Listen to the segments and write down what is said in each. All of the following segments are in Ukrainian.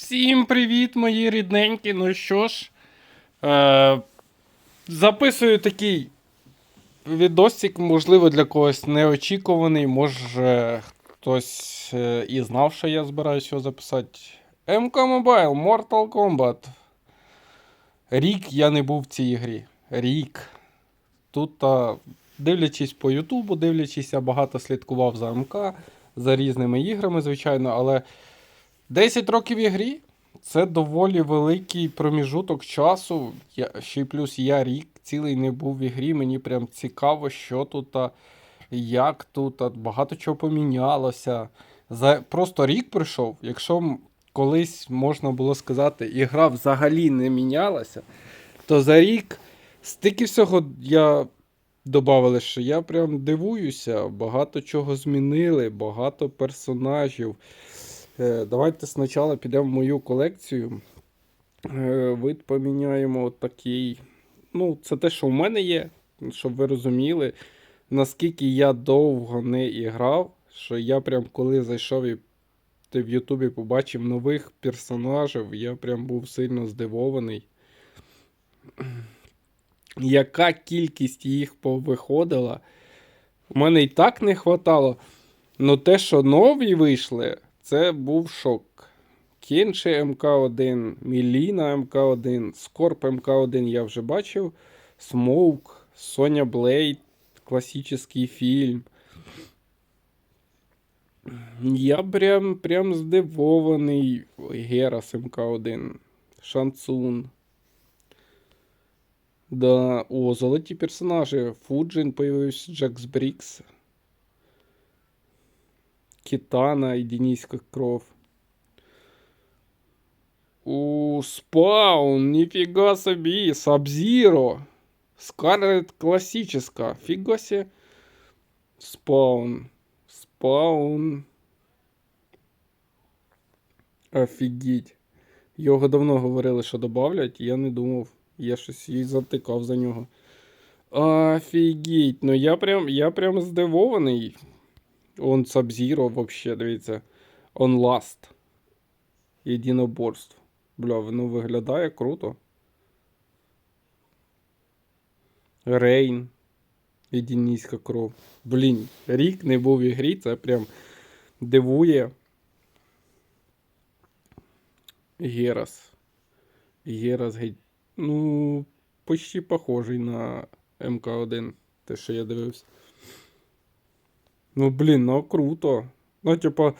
Всім привіт, мої рідненькі. Ну що ж, е, записую такий відосик, можливо, для когось неочікуваний. Може, хтось е, і знав, що я збираюся його записати. MK Mobile Mortal Kombat. Рік я не був в цій грі. Рік. Тут, а, дивлячись по Ютубу, дивлячись, я багато слідкував за МК, за різними іграми, звичайно, але 10 років ігрі це доволі великий проміжуток часу. Я, ще й плюс я рік цілий не був в ігрі. Мені прям цікаво, що тут, як тут, багато чого помінялося. За, просто рік пройшов. Якщо колись можна було сказати, ігра взагалі не мінялася, то за рік стільки всього я додавали, що я прям дивуюся. Багато чого змінили, багато персонажів. Е, Давайте спочатку підемо в мою колекцію. Е, Вид поміняємо такий. Ну, це те, що в мене є, щоб ви розуміли, наскільки я довго не іграв, що я прям коли зайшов і в Ютубі побачив нових персонажів, я прям був сильно здивований. Яка кількість їх повиходила. У мене і так не хватало. Ну те, що нові вийшли, це був шок. Кенші МК1, Міліна МК1, Скорп МК1 я вже бачив. Смоук, Соня Блейд, класичний фільм. Я прям, прям здивований. Герас МК1, Шансун. Да, о, золоті персонажі. Фуджин появився, Джекс Брікс. Китана и Дениска Кров. У Спаун, нифига себе, Сабзиро. Скарлет классическая, фига себе. Спаун, Спаун. Офігеть. Його давно говорили, що добавлять, я не думав. Я щось їй затикав за нього. Офігеть. Ну я прям, я прям здивований. Он Сабзіро вообще, дивіться. Он Last. Єдиноборств. Бля, воно виглядає круто. Рейн. Єдинійська кров. Блін, рік не був в ігрі, це прям дивує. Герас. Герас геть. Ну, почти похожий на МК1, те, що я дивився. Ну, блін, ну круто. Ну, типа,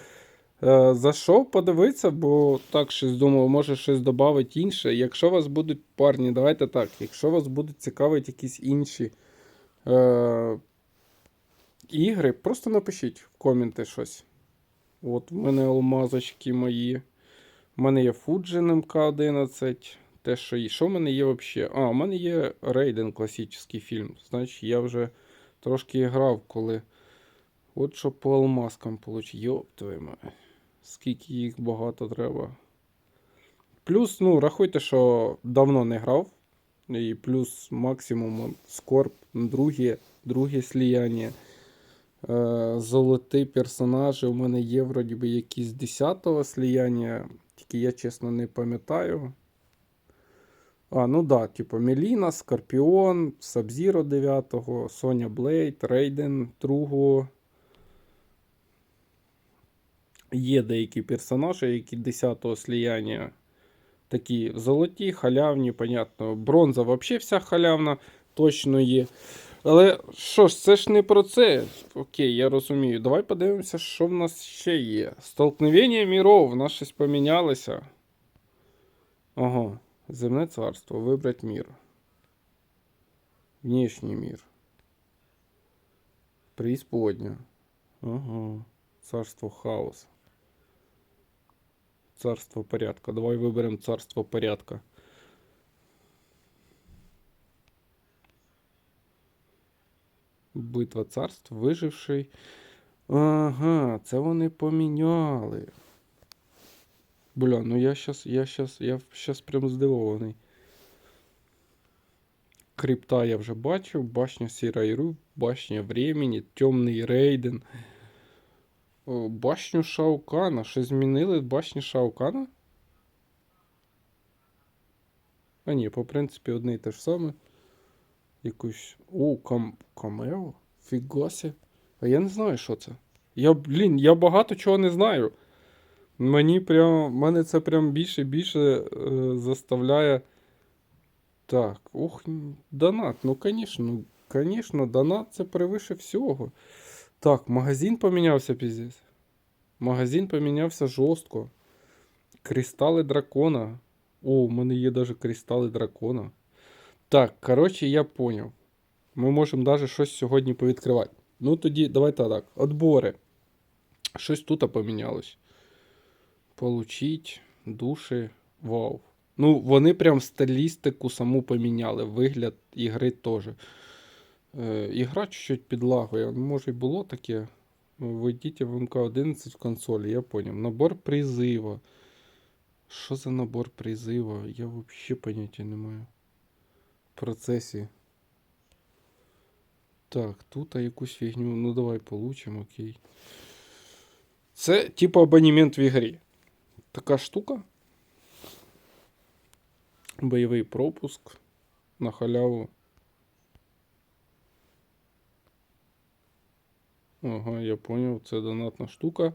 е, зайшов подивитися, бо так щось думав, може щось додати інше. Якщо вас будуть парні, давайте так. Якщо вас будуть цікавити якісь інші е, ігри, просто напишіть в коменти щось. От в мене алмазочки мої. У мене є Fujin MK11. Те, що є. Що в мене є взагалі? А, у мене є Рейден класичний фільм. Значить, я вже трошки грав, коли. От що по алмазкам получить. Йоп твою мать. Скільки їх багато треба. Плюс, ну, рахуйте, що давно не грав. І плюс максимум скорб, друге, друге сліяння. Е, золоті персонажі. У мене є вроді би якісь 10-го сліяння. Тільки я чесно не пам'ятаю. А, ну да, типу Меліна, Скорпіон, Сабзіро 9-го, Соня Блейд, Рейден 2-го. Є деякі персонажі, які 10-го сліяння такі золоті, халявні, понятно. Бронза взагалі вся халявна, точно є. Але що ж, це ж не про це. Окей, я розумію. Давай подивимося, що в нас ще є. Столкновення міров, в нас щось помінялося. Ага. Земне царство. Вибрать мир. Внешний мир. Преисподня. Ага. Царство хаоса. Царство порядка. Давай виберемо царство порядка. Битва царств, виживший. Ага, це вони поміняли. Бля, ну я щас, я щас, я щас прям здивований. Крипта я вже бачив, башня Сірайру, башня Времени, Темний Рейден. О, Башню Шаукана. Щось змінили в башні Шаукана? А ні, по принципі, одне і те ж саме. Якусь. О, кам... камео? Фігасі. А я не знаю, що це. Я, блін, я багато чого не знаю. Мені прям. Мене це прям більше і більше е, заставляє. Так, ох, донат. Ну, звісно, ну, звісно, донат це превише всього. Так, магазин помінявся піздець. Магазин помінявся жорстко. Кристали дракона. О, у мене є навіть кристали дракона. Так, коротше, я поняв. Ми можемо навіть щось сьогодні повідкривати. Ну тоді, давайте так. Отбори. Щось тут помінялось. Получить душі. Вау. Ну, вони прям стилістику саму поміняли. Вигляд ігри теж. Е, ігра чуть-чуть підлагує. Може, і було таке. Введіть в МК-11 в консолі, я поняв. Набор призива. Що за набор призива? Я взагалі поняття не маю. В процесі. Так, тут якусь фігню. Ну давай получимо, окей. Це типу абонемент в ігрі. Така штука. Бойовий пропуск на халяву. Ага, я понял. Це донатна штука.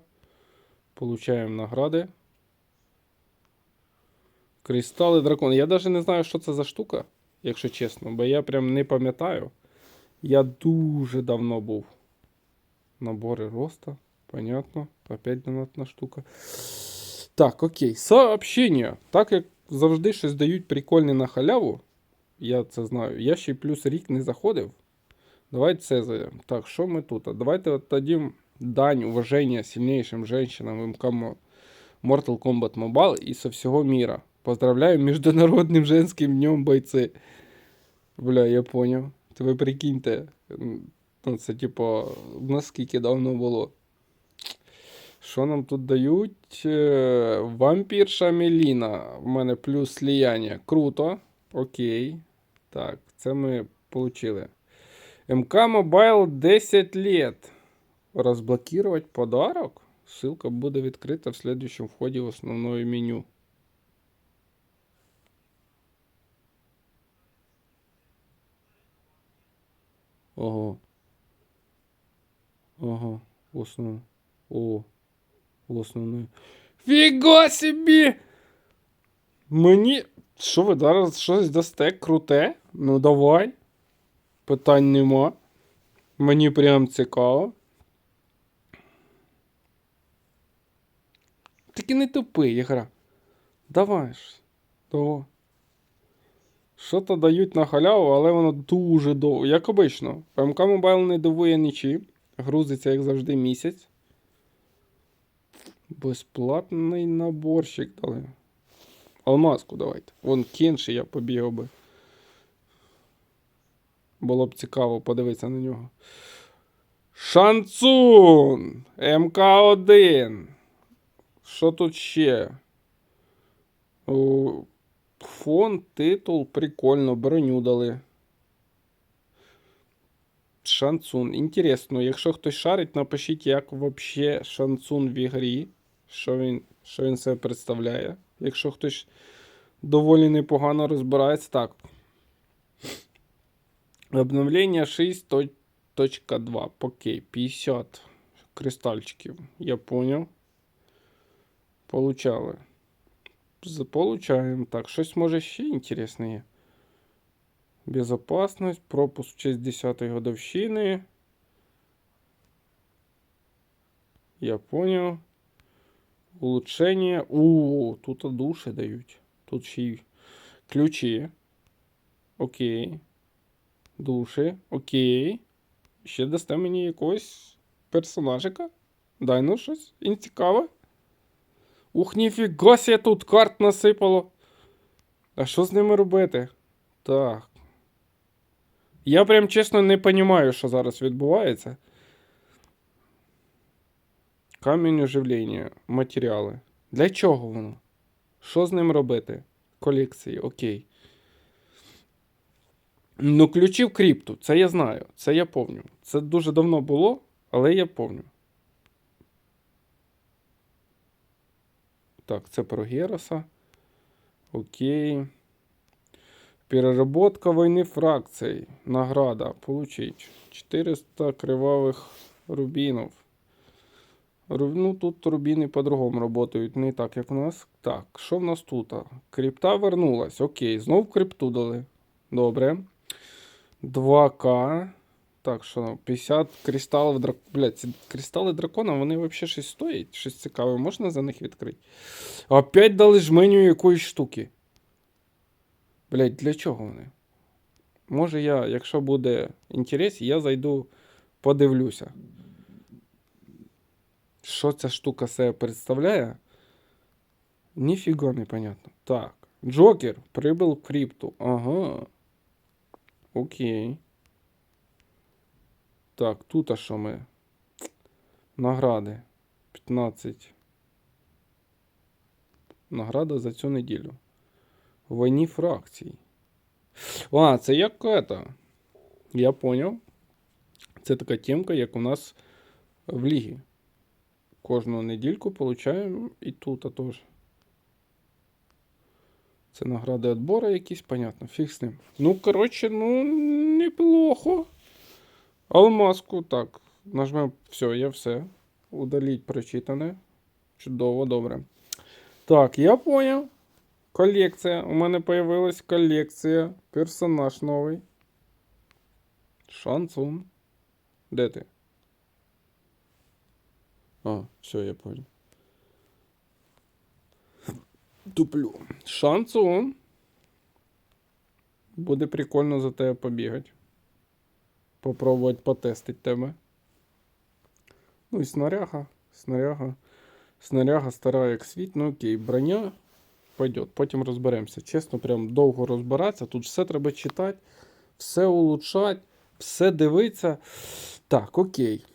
Получаємо награди. Кристали дракон. Я навіть не знаю, що це за штука, якщо чесно, бо я прям не пам'ятаю. Я дуже давно був. Набори роста. Понятно. Опять донатна штука. Так, окей. Сообщення. Так як завжди щось дають прикольне на халяву. Я це знаю. Я ще й плюс рік не заходив. Давайте це зайдемо. Так, що ми тут? Давайте отдадим дань уважения сильнейшим женщинам в МК Mortal Kombat Mobile и со всего мира. Поздравляю Международным женским днем бойцы. Бля, я понял. Це ви прикиньте. Ну, це типу, наскільки давно було. Що нам тут дають? Е, Вампірша Меліна. У мене плюс сліяння. Круто. Окей. Так, це ми получили. МК Mobile 10 лет. Разблокировать подарок? Ссылка буде відкрита в следующем вході в основное меню. Ого. Ага. В основном. О. В основному. Фіга собі! Мені. Що ви зараз щось дасте круте? Ну давай. Питань нема. Мені прям цікаво. Тільки не тупи, ігра. Давай ж. Давай. Що то дають на халяву, але воно дуже довго. Як обично. ПМК Mobile не дивує нічим. Грузиться, як завжди, місяць. Безплатний наборщик дали. Алмазку давайте. Вон кінші я побігав би. Було б цікаво подивитися на нього. Шанцун! МК1. Що тут ще? Фон, титул, прикольно, броню дали. Шанцун. Інтересно, якщо хтось шарить, напишіть, як вообще шанцун в ігрі. Що він, що він себе представляє. Якщо хтось доволі непогано розбирається. Так. Обновлення 6.2. Окей, 50 кристальчиків. Я понял. Получали. З- Получаємо. Так, щось може ще інтересне є. Безопасность, пропуск в честь 10-ї годовщини. Я понял. Улучшення. У, тут душі дають. Тут ще й ключі. Окей. Душі. Окей. Ще дасте мені якогось персонажика. Дай ну щось. Цікаве. Ух, ніфіга себе тут карт насипало. А що з ними робити? Так. Я прям чесно не розумію, що зараз відбувається. Камінь оживлення, матеріали. Для чого воно? Що з ним робити? Колекції, окей. Ну, ключі в крипту, це я знаю, це я помню. Це дуже давно було, але я помню. Так, це про Героса. Окей. Переработка войны фракций. Награда. Получить. 400 кривавих рубинов. Ру- Ну, тут рубіни по-другому працюють, не так, як у нас. Так, що в нас тут? Крипта вернулась. Окей, знов крипту дали. Добре. 2К. Так, що 50 кристалів дракона. Блять, ці кристали дракона, вони взагалі щось стоять? Щось цікаве, можна за них відкрити? Опять дали жменю якоїсь штуки. Блять, для чого вони? Може я, якщо буде інтерес, я зайду, подивлюся. Що ця штука себе представляє? Ніфіга не понятно. Так. Джокер прибыл в крипту. Ага. Окей. Так, тут а що ми? Награди. 15. Награда за цю неділю. В війні фракцій. А, це як это. Я поняв. Це така темка, як у нас в лігі. Кожну недільку получаємо і тут а теж. Це награди відбору якісь, понятно, фіг з ним. Ну, коротше, ну, неплохо. Алмазку, так. Нажмемо все, я все. Удаліть прочитане. Чудово, добре. Так, я поняв. Колекція. У мене появилась колекція. Персонаж новий. Шансун. Де ти? А, все, я понял. Туплю. Шансун. Буде прикольно за тебе побігати. Попробувати потестити тебе. Ну і снаряга. Снаряга. Снаряга стара як світ. Ну окей, броня. Пойдет. Потім розберемося. Чесно, прям довго розбиратися. Тут все треба читати, все улучшати, все дивитися. Так, окей.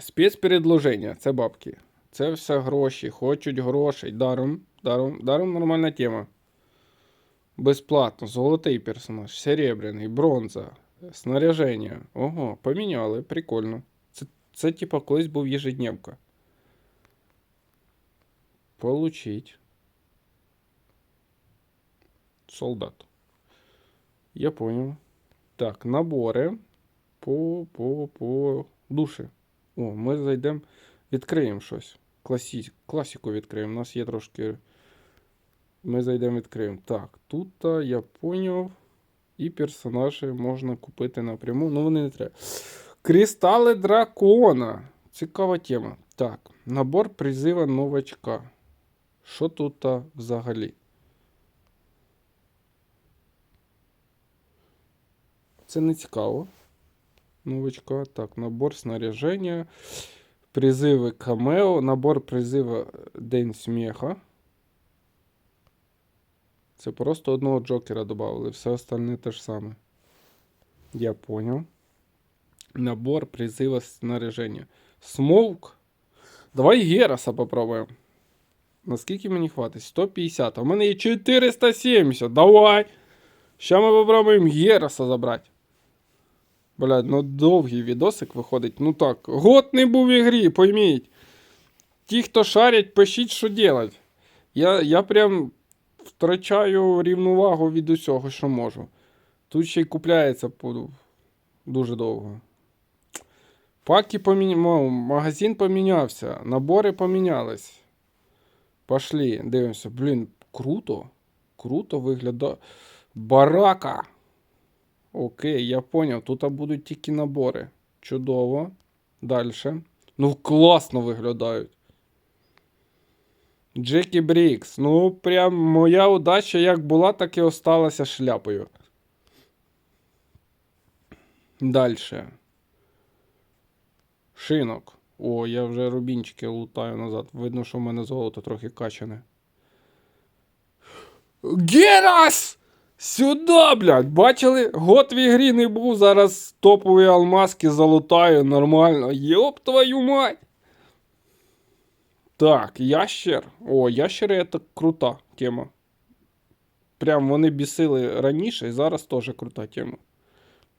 Спецпередложення, це бабки. Це все гроші. Хочуть грошей. Даром. Даром, даром нормальна тема. Безплатно. Золотий персонаж, серебряний, бронза, снаряження. Ого, поміняли, прикольно. Це, це типа колись був ежедневка. Получить. Солдат. Я понял. Так, набори по, по, по душі. О, ми зайдемо, відкриємо щось. Класі... Класіку відкриємо. У нас є трошки. Ми зайдемо, відкриємо. Так, тут я поняв. І персонажі можна купити напряму. Ну, вони не треба. Кристали дракона. Цікава тема. Так, набор призива новачка. Що тут взагалі? Це не цікаво. Новачка. Так, набор снаряження. Призиви камео. Набор призива День сміха. Це просто одного Джокера додали. Все остальне те ж саме. Я понял. Набор призыва снаряжения. Смоук. Давай Гераса попробуємо. Наскільки мені хватить? 150. А в мене є 470. Давай. Ща ми попробуємо Гераса забрати. Блядь, ну довгий відосик виходить. Ну так. Год не був в ігрі, пойміть. Ті, хто шарять, пишіть, що делать. Я, я прям втрачаю рівновагу від усього, що можу. Тут ще й купляється по... дуже довго. Паки поміняв, магазин помінявся, набори помінялись. Пошли, дивимося. Блін, круто. Круто виглядає. Барака. Окей, я поняв. Тут будуть тільки набори. Чудово. Далі. Ну, класно виглядають. Джекі Брікс. Ну, прям моя удача як була, так і осталася шляпою. Дальше. Шинок. О, я вже рубінчики лутаю назад. Видно, що в мене золото трохи качане. Герас! Сюди, блядь! Бачили? Год в ігрі не був, зараз топові алмазки залутаю нормально. Йоп твою мать! Так, ящер. О, ящери це крута тема. Прям вони бісили раніше і зараз теж крута тема.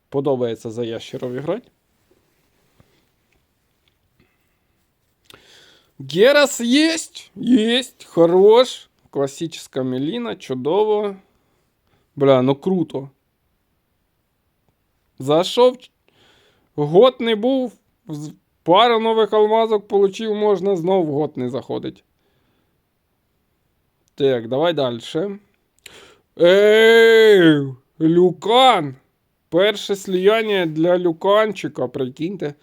Подобається за ящеров грати. Герас есть, есть, хорош. Классическая Мелина, чудово. Бля, ну круто. Зайшов. Год не був. Пару нових алмазок получив, можна знов год не заходить. Так, давай далі. Ей! Люкан! Перше сліяння для люканчика, прикиньте.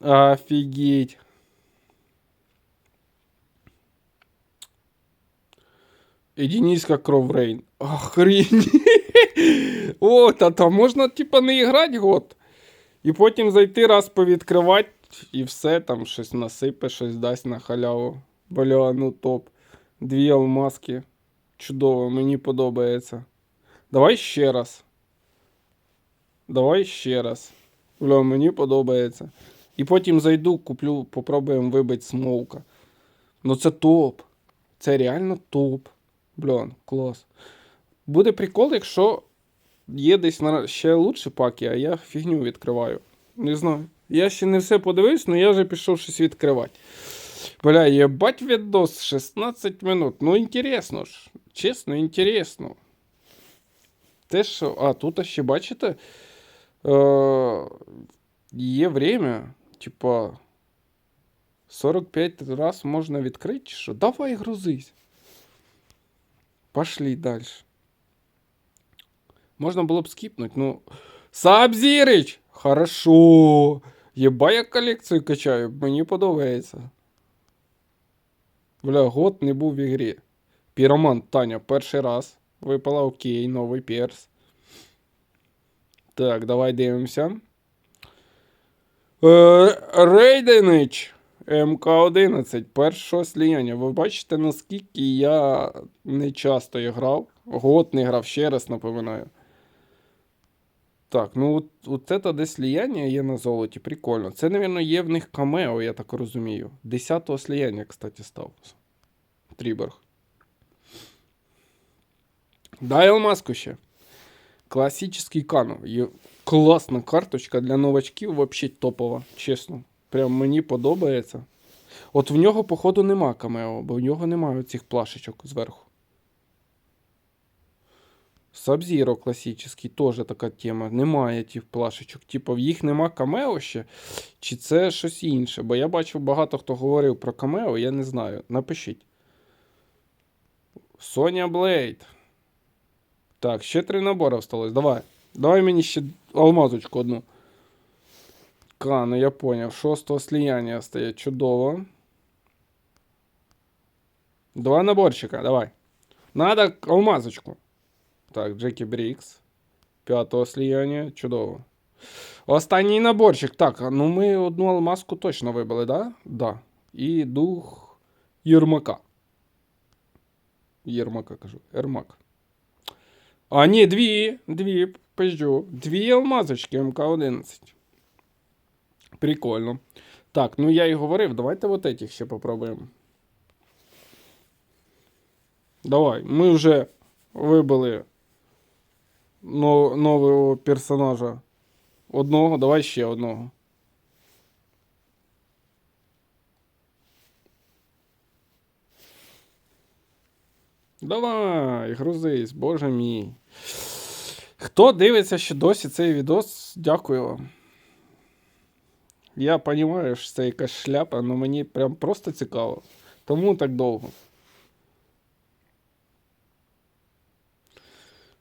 Офігеть. Единійська кров Рейн. Охрень. О, та там можна, типа, не грати год. І потім зайти раз повідкривати, і все, там щось насипе, щось дасть на халяву. Бля, ну топ. Дві алмазки. Чудово, мені подобається. Давай ще раз. Давай ще раз. Бля, мені подобається. І потім зайду, куплю, попробуємо вибити смоука. Ну це топ. Це реально топ. Бля, клас. Буде прикол, якщо є десь на ще лучші паки, а я фігню відкриваю. Не знаю. Я ще не все подивився, але я вже пішов щось відкривати. Бля, єбать відос 16 минут. Ну, інтересно ж. Чесно, інтересно. Те, що. А, тут ще бачите. Е, є время, типа. 45 раз можна відкрити, що? Давай грузись. Пошли далі. Можна було б скіпнути, ну. Сабзірич! Хорошо. Єба я колекцію качаю, мені подобається. Бля, год не був в ігрі. Піроман Таня перший раз. Випала окей, новий перс. Так, давай дивимося. Е, Рейденич МК-11 першого сліяння. Ви бачите, наскільки я не часто і грав. Год не грав, ще раз напоминаю. Так, ну от, це десь сліяння є на золоті. Прикольно. Це, мабуть, є в них камео, я так розумію. Десятого сліяння, кстати, став. Тріберг. Дай алмазку ще. Классический канал. Класна карточка для новачків, вообще топова, чесно. Прям мені подобається. От в нього, походу, нема камео, бо в нього немає цих плашечок зверху. Сабзіро класичний, теж така тема. Немає тих плашечок. Типу, в їх нема камео ще, чи це щось інше? Бо я бачив багато хто говорив про камео, я не знаю. Напишіть. Соня Блейд. Так, ще три набори осталось. Давай. Давай мені ще алмазочку одну. Ну я поняв. Шостого сліяння стає чудово. Два наборчика, давай. Надо алмазочку. Так, Джекі Брікс. П'ятого сліяння. Чудово. Останній наборчик. Так, ну ми одну алмазку точно вибили, да? Да. І дух Єрмака. Єрмака кажу. Ермак. А, ні, дві. Дві. Пизджу. Дві алмазочки МК-11. Прикольно. Так, ну я і говорив, давайте вот этих ще попробуємо. Давай, ми вже вибили но- нового персонажа. Одного, давай ще одного. Давай, грузись, боже мій. Хто дивиться ще досі цей відос, дякую вам. Я розумію, що це якась шляпа, але мені прям просто цікаво. Тому так довго.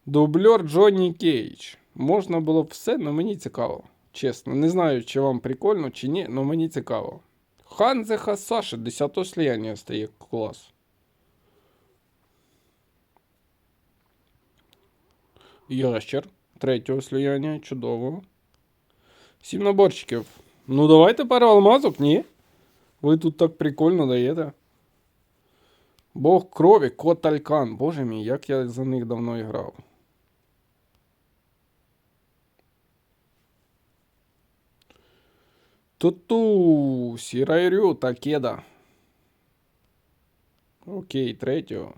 Дублер Джонні Кейдж. Можна було б все, але мені цікаво. Чесно, не знаю, чи вам прикольно, чи ні, але мені цікаво. Ханзе Хасаши, 10 сліяння стає клас. Ящер, третього сліяння, чудово. Сім наборчиків. Ну, давайте пару алмазок, ні? Ви тут так прикольно даєте. Бог крові, кот Алькан. Боже мій, як я за них давно грав. Туту, Сірайрю, Такеда. Окей, третього.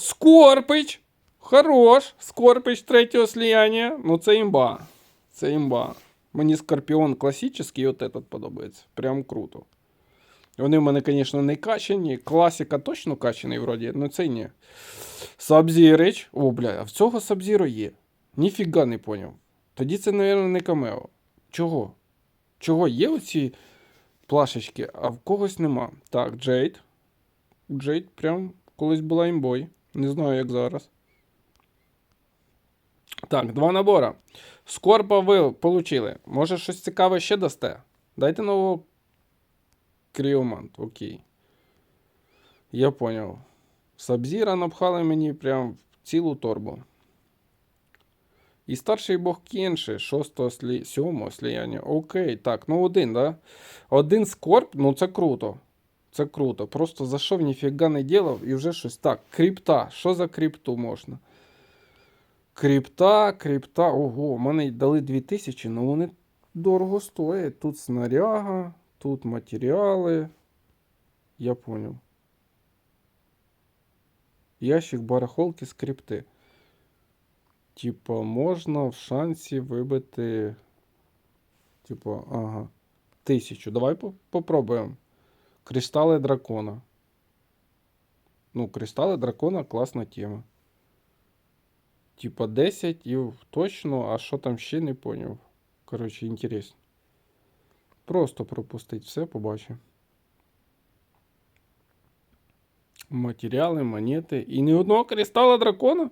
Скорпич! Хорош! Скорпич третього сліяння. Ну це імба. Це імба. Мені Скорпіон класичний, от этот подобається. Прям круто. Вони в мене, звісно, не качані. Класика точно качаний вроді, ну цей ні. Сабзірич. О, бля, а в цього Сабзіро є. Ніфіга не поняв. Тоді це, мабуть, не камео. Чого? Чого є оці плашечки, а в когось нема. Так, Джейд. Джейд прям колись була імбой. Не знаю, як зараз. Так, два набора. Скорпа ви получили. Може щось цікаве ще дасте? Дайте нового Кріомант, окей. Я поняв. Сабзіра напхали мені прям цілу торбу. І старший бог Кенши, шостого слі... сьомого сліяння. Окей, так, ну один, да? Один скорб, ну це круто. Це круто. Просто зайшов, ніфіга не ділав і вже щось. Так, крипта. Що за крипту можна? Крипта, крипта. Ого, мене дали 2000, ну вони дорого стоять. Тут снаряга, тут матеріали. Я понял. Ящик барахолки скрипти. Типа, можна в шансі вибити. Типа, ага. Тисячу. Давай попробуємо. Кристали дракона. Ну, кристали дракона класна тема. Типа 10 і точно, а що там ще не поняв. Коротше, інтересно. Просто пропустить все, побачимо. Матеріали, монети. І ні одного кристала дракона?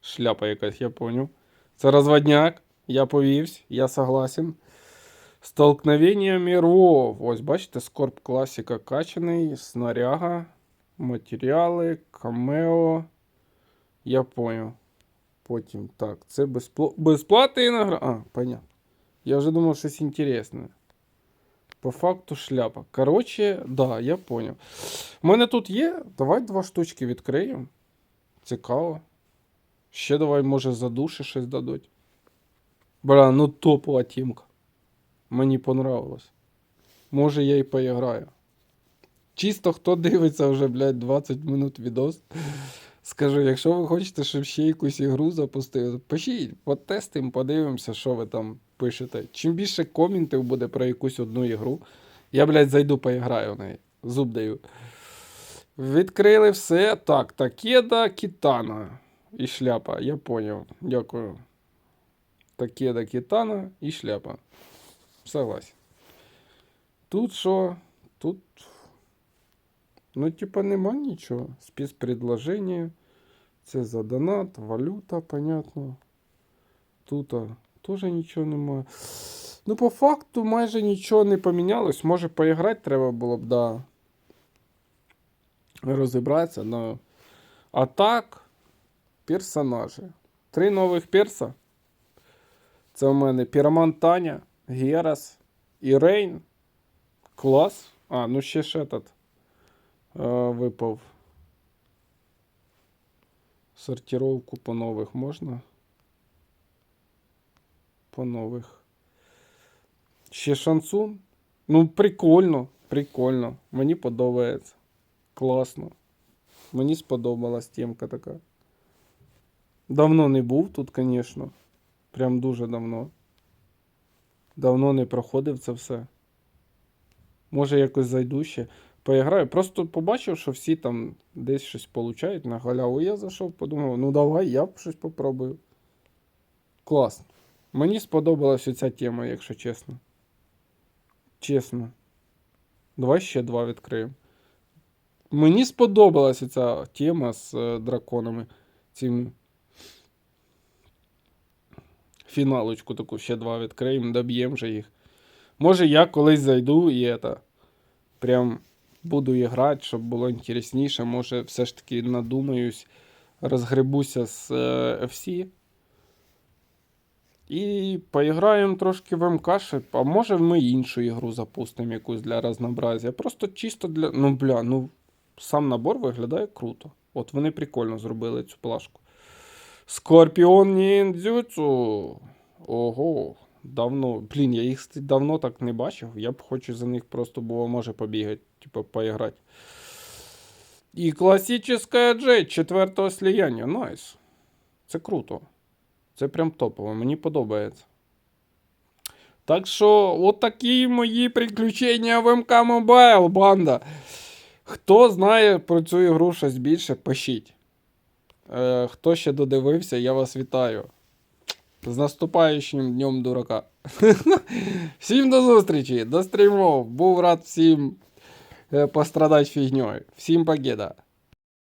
Шляпа якась, я поняв. Це розводняк. Я повівсь, я согласен. Столкновення миров. Ось, бачите, скорб класика качаний, снаряга, матеріали, камео. Я поняв. Потім так, це безпл... безплатний наград. А, понятно. Я вже думав щось інтересне. По факту шляпа. Коротше, да, я поняв. У мене тут є. Давай два штучки відкриємо. Цікаво. Ще давай, може, за душі щось дадуть. Бля, ну топова тімка. Мені понравилось. Може, я і поіграю. Чисто хто дивиться вже, блядь, 20 минут відос. Скажу, якщо ви хочете, щоб ще якусь ігру запустили, пишіть, потестимо, подивимося, що ви там пишете. Чим більше коментів буде про якусь одну ігру, я, блядь, зайду поіграю в неї. Зуб даю. Відкрили все. Так, Такеда, Кітана і шляпа. Я поняв. Дякую. Такеда, Кітана і шляпа. Согласен. Тут що? Тут. Ну, типа, нема нічого. Спецпредложення. Це за донат, валюта, понятно. Тут теж нічого немає. Ну, по факту майже нічого не помінялось. Може, поіграти треба було б, да. Розібратися, но. А так, персонажі. Три нових перса. Це у мене Піроман Таня, Герас і Рейн. Клас. А, ну ще ж этот е, випав. Сортировку по нових можна? По нових. Ще шансун. Ну, прикольно, прикольно. Мені подобається. Класно. Мені сподобалась темка така. Давно не був тут, звісно. Прям дуже давно. Давно не проходив це все. Може, якось зайду ще. Поіграю. Просто побачив, що всі там десь щось получають на галяву. Я зайшов, подумав, ну давай, я щось попробую. Класно. Мені сподобалася ця тема, якщо чесно. Чесно. Давай ще два відкриємо. Мені сподобалася ця тема з е, драконами. Цим фіналочку таку ще два відкриємо, доб'ємо вже їх. Може, я колись зайду і это, прям буду і грати, щоб було інтересніше. Може, все ж таки надумаюсь, розгребуся з е, FC. І поіграємо трошки в МК, а може ми іншу ігру запустимо якусь для разнообразія. Просто чисто для. Ну, бля, ну сам набор виглядає круто. От вони прикольно зробили цю плашку. Скорпіон ніндзюцу. Ого. Давно. Блін, я їх давно так не бачив. Я б хочу за них просто було може побігати, типу, поіграти. І класична джет четвертого сліяння. Найс. Це круто. Це прям топово. Мені подобається. Так що, от мої приключення в МК Mobile, банда. Хто знає про цю ігру щось більше, пишіть. Е, хто ще додивився, я вас вітаю. З наступаючим днем дурака. всім до зустрічі, до стрімов. Був рад всім е, пострадати фігньою. Всім пакета.